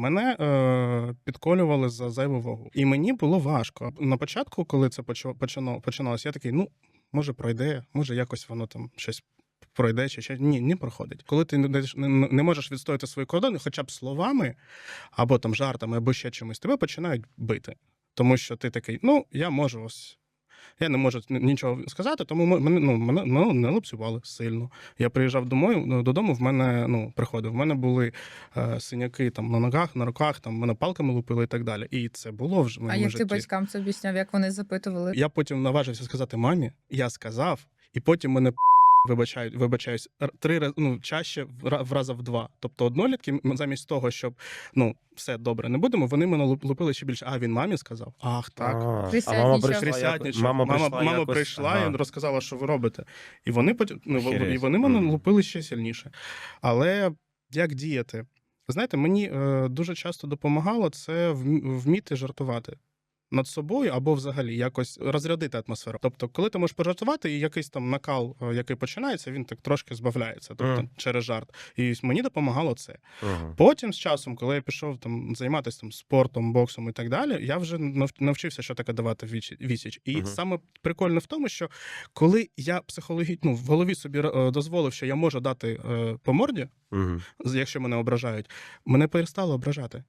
Мене е, підколювали за зайву вагу. І мені було важко. На початку, коли це почало, починало, починалося, я такий, ну, може, пройде, може, якось воно там щось пройде чи ще. Ні, не проходить. Коли ти не, не, не можеш відстояти свої кордони, хоча б словами, або там жартами, або ще чимось, тебе починають бити. Тому що ти такий, ну, я можу ось. Я не можу нічого сказати, тому мене, ну, мене, ну, не лупцювали сильно. Я приїжджав домой, ну, додому, в мене ну, приходив. В мене були е, синяки там на ногах, на руках, там мене палками лупили і так далі. І це було вже в А як ти батькам це об'ясняв, як вони запитували? Я потім наважився сказати мамі, я сказав, і потім мене вибачають, вибачаюсь три рази ну, чаще в раза в два. Тобто однолітки, замість того, щоб ну все добре, не будемо, вони мене лупили ще більше. А він мамі сказав: Ах, так. А, а мама прийшла. Мама мама, мама якось- прийшла Ага. і розказала, що ви робите. І вони ну, і вони мене лупили ще сильніше. Але як діяти? Знаєте, мені е, дуже часто допомагало це вміти жартувати. Над собою або взагалі якось розрядити атмосферу. Тобто, коли ти можеш пожартувати, і якийсь там накал, е, який починається, він так трошки збавляється, тобто Мгм. через жарт. І мені допомагало це. Ага. Потім з часом, коли я пішов там займатися там спортом, боксом і так далі, я вже навчився, що таке давати відсіч. І Мгм. саме прикольне в тому, що коли я психологічно ну, в голові собі е, дозволив, що я можу дати е, по морді, з- якщо мене ображають, мене перестало ображати.